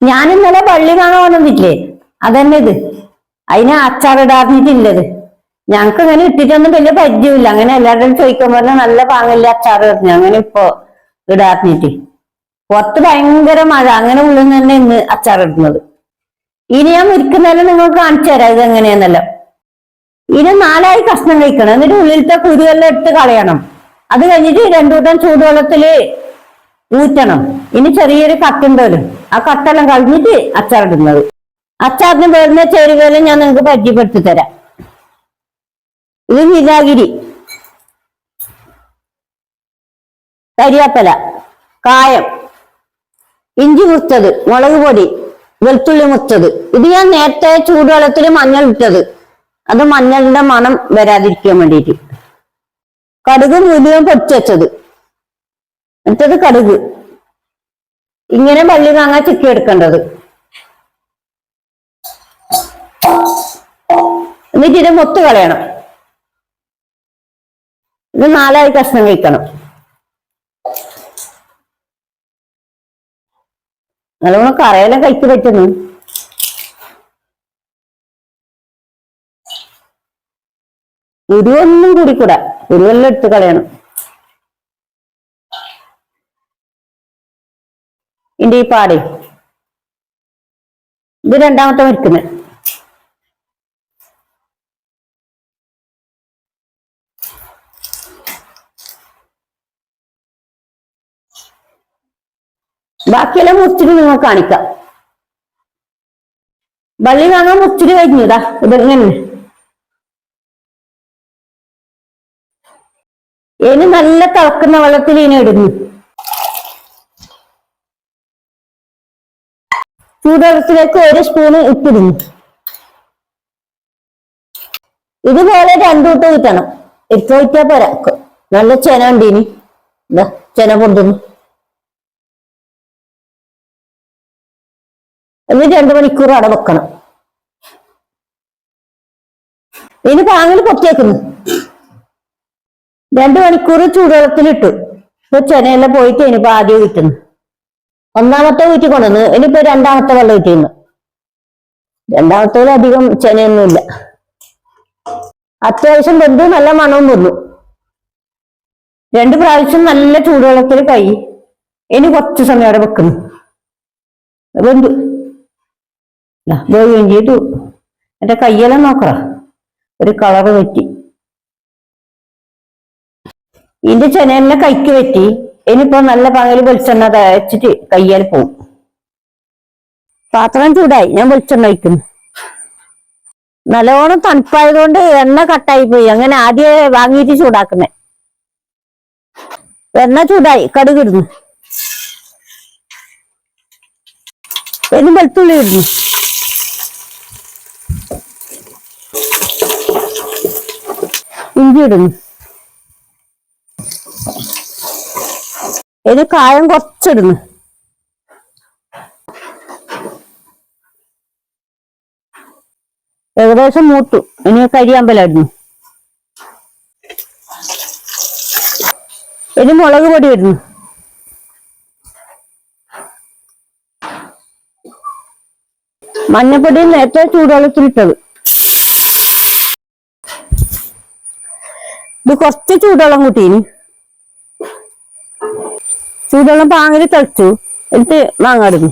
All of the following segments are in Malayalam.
ഞാൻ ഇന്നലെ പള്ളി കാണാൻ വന്നിട്ടില്ലേ? അതന്നെ ഇത്. അതിന് അച്ചാറിടാറിഞ്ഞിട്ടില്ലത്. ഞങ്ങക്ക് ഇങ്ങനെ ഇട്ടിട്ടൊന്നും വലിയ പരിചയമില്ല. അങ്ങനെ എല്ലാവരും ചോദിക്കാൻ പറഞ്ഞാൽ നല്ല പാങ്ങില്ല അച്ചാർ പറഞ്ഞു. അങ്ങനെ ഇപ്പൊ ഇടാറിഞ്ഞിട്ട്. പുറത്ത് ഭയങ്കര മഴ. അങ്ങനെ ഉള്ളിൽ നിന്ന് തന്നെ ഇന്ന് അച്ചാറിടുന്നത് ഇനി ഞാൻ മുരിക്കുന്നതിന് നിങ്ങൾക്ക് കാണിച്ചു തരാം ഇത് എങ്ങനെയാന്നല്ലോ ഇനി നാലായി കഷ്ണം കഴിക്കണം. എന്നിട്ട് ഉള്ളിലത്തെ കുരുവെല്ലാം എടുത്ത് കളയണം. അത് കഴിഞ്ഞിട്ട് രണ്ടു കൂട്ടം ചൂടുവെള്ളത്തിൽ ഊറ്റണം. ഇനി ചെറിയൊരു കട്ടുണ്ടല്ലോ ആ കട്ടെല്ലാം കളഞ്ഞിട്ട് അച്ചാറിടുന്നത്. അച്ചാറിന് വരുന്ന ചേരുവയെല്ലാം ഞാൻ നിങ്ങൾക്ക് പരിചയപ്പെടുത്തി തരാം ഇത് വിനാഗിരി കരിയാപ്പല. കായം. ഇഞ്ചി മുറിച്ചത് മുളക് പൊടി. വെളുത്തുള്ളി മുറിച്ചത് ഇത് ഞാൻ നേരത്തെ ചൂടുവെള്ളത്തിൽ മഞ്ഞൾ ഇട്ടത്. അത് മഞ്ഞളിന്റെ മണം വരാതിരിക്കാൻ വേണ്ടിയിട്ട്. കടുക് മുഴുവൻ പൊടിച്ചുവെച്ചത് എന്നിട്ടത് കടുക്. ഇങ്ങനെ വള്ളി മാങ്ങ ചിക്കി എടുക്കേണ്ടത്. എന്നിട്ട് ഇത് മൊത്ത് കളയണം. ഇത് നാലായി കഷ്ണം കഴിക്കണം. നല്ലോണം കറയെല്ലാം കഴിച്ചു പറ്റുന്നു. ഉരുവൊന്നും കൂടിക്കൂടാ. ഉരുവെല്ലാം എടുത്ത് കളയണം. ഇതിന്റെ ഈ പാട്. ഇത് രണ്ടാമത്തെ മരിക്കുന്നത് ബാക്കിയെല്ലാം മുറിച്ചിട്ട് നിങ്ങൾ കാണിക്കാം. വള്ളി വാങ്ങാൻ മുറിച്ചിട്ട് കഴിഞ്ഞതാ ഇതെങ്ങനെ? ഇനി നല്ല തിളക്കുന്ന വെള്ളത്തിൽ ഇനി ഇടുന്നു. ചൂടുവെള്ളത്തിലേക്ക് ഒരു സ്പൂണ് ഇട്ടിരുന്നു. ഇതുപോലെ രണ്ടു കൂട്ടം കിട്ടണം ഇട്ട് വയ്ക്കാ പോരാ. നല്ല ചെന ഉണ്ട് ഇനി ചെന പൊന്തുന്നു. ഇനി രണ്ടു മണിക്കൂർ അവിടെ വെക്കണം. ഇനി പാങ്ങിൽ പൊത്തിയേക്കുന്നു രണ്ടു മണിക്കൂർ ചൂടുവെള്ളത്തിലിട്ടു. ഇപ്പൊ ചെനയെല്ലാം പോയിട്ട് ഇനിയിപ്പോ ആദ്യം കിട്ടുന്നു. ഒന്നാമത്തെ വീട്ടിൽ കൊണ്ടുവന്ന് ഇനിയിപ്പോ രണ്ടാമത്തെ വെള്ളം കിട്ടിയിരുന്നു രണ്ടാമത്തേൽ അധികം ചെനയൊന്നുമില്ല. അത്യാവശ്യം വെന്ത് നല്ല മണവും വന്നു. രണ്ട് പ്രാവശ്യം നല്ല ചൂടുവെള്ളത്തിൽ കൈ. ഇനി കുറച്ച് സമയം അവിടെ വെക്കുന്നു. വെന്തു. വേഗം ചെയ്തു. എന്റെ കയ്യെല്ലാം നോക്കറ. ഒരു കളറ് പറ്റി. ഇതിന്റെ ചെനയെല്ലാം കൈക്ക് പറ്റി. ഇനിയിപ്പോ നല്ല പകൽ വെളിച്ചെണ്ണ തയച്ചിട്ട് കയ്യാൽ പോവും. പാത്രം ചൂടായി. ഞാൻ വെളിച്ചെണ്ണ വയ്ക്കുന്നു നല്ലോണം തണുപ്പായതുകൊണ്ട് എണ്ണ കട്ടായി പോയി. അങ്ങനെ ആദ്യം വാങ്ങിയിട്ട് ചൂടാക്കുന്നേ. എണ്ണ ചൂടായി. കടുക് ഇടുന്നു പിന്നെ വെളുത്തുള്ളി ഇടുന്നു. ഇഞ്ചി ഇടുന്നു. ഇത് കായം കുറച്ചിടുന്നു. ഏകദേശം മൂത്തു. ഇനി കരിയാമ്പലായിരുന്നു ഇനി മുളക് പൊടി ഇടുന്നു. മഞ്ഞപ്പൊടി നേരത്തെ ചൂടുവെള്ളത്തിലിട്ടത്. ഇത് കുറച്ച് ചൂടുവെള്ളം കൂട്ടീനി ചൂടുവെള്ളം പാങ്ങിൽ തളിച്ചു. എന്നിട്ട് മാങ്ങ ഇടുന്നു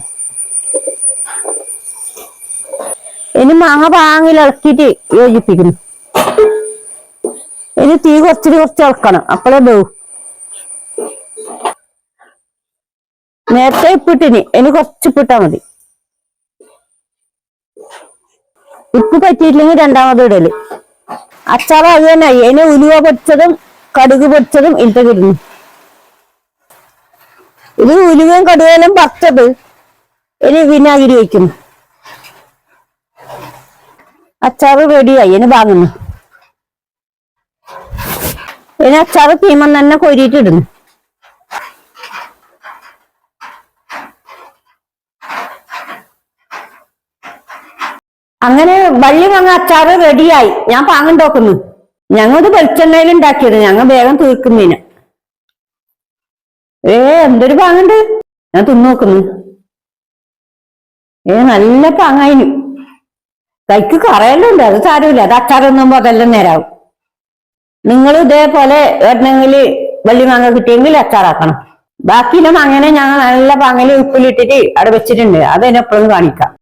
ഇനി മാങ്ങ പാങ്ങിൽ ഇളക്കിയിട്ട് യോജിപ്പിക്കുന്നു. ഇനി തീ കുറച്ചിട്ട് കുറച്ച് ഇളക്കണം. അപ്പോഴേ ബഹു നേരത്തെ ഇപ്പിട്ടിനി ഇനി കുറച്ച് ഇപ്പിട്ടാ മതി. ഉപ്പ് പറ്റിയിട്ടില്ലെങ്കിൽ രണ്ടാമത് ഇടൽ. അച്ചാറ് അത് തന്നെ ഇനി ഉലുവ പൊടിച്ചതും കടുക് പൊടിച്ചതും ഇട്ട് കിടുന്നു ഇത് ഉലുവയും കടുകയിലും പത്തത് ഇനി വിനാഗിരി വയ്ക്കുന്നു അച്ചാർ റെഡിയായി. ഇനി വാങ്ങുന്നു. ഇനി അച്ചാറ് തീമം തന്നെ കൊരിയിട്ട് ഇടുന്നു. അങ്ങനെ വള്ളി വാങ്ങ അച്ചാറ് റെഡിയായി. ഞാൻ പാങ്ങുണ്ടോക്കുന്നു ഞങ്ങൾ വെളിച്ചെണ്ണയിൽ ഉണ്ടാക്കിയത്. ഞങ്ങൾ വേഗം തീർക്കുന്നതിന് ഏ എന്തൊരു പാങ്ങുണ്ട്? ഞാൻ തിന്നു നോക്കുന്നു. ഏ നല്ല പാങ്ങായിന്. കൈക്ക് കറയലുണ്ട് അത് സാരമില്ല. അത് അച്ചാറൊന്നുമ്പോ അതെല്ലാം നേരാവും. നിങ്ങൾ ഇതേപോലെ വരണമെങ്കിൽ വലിയ മാങ്ങ കിട്ടിയെങ്കിൽ അച്ചാറാക്കണം. ബാക്കിയില്ല മാങ്ങനെ ഞങ്ങൾ നല്ല പാങ്ങൽ ഉപ്പിലിട്ടിട്ട് അവിടെ വെച്ചിട്ടുണ്ട്. അത് എപ്പോഴും കാണിക്കാം.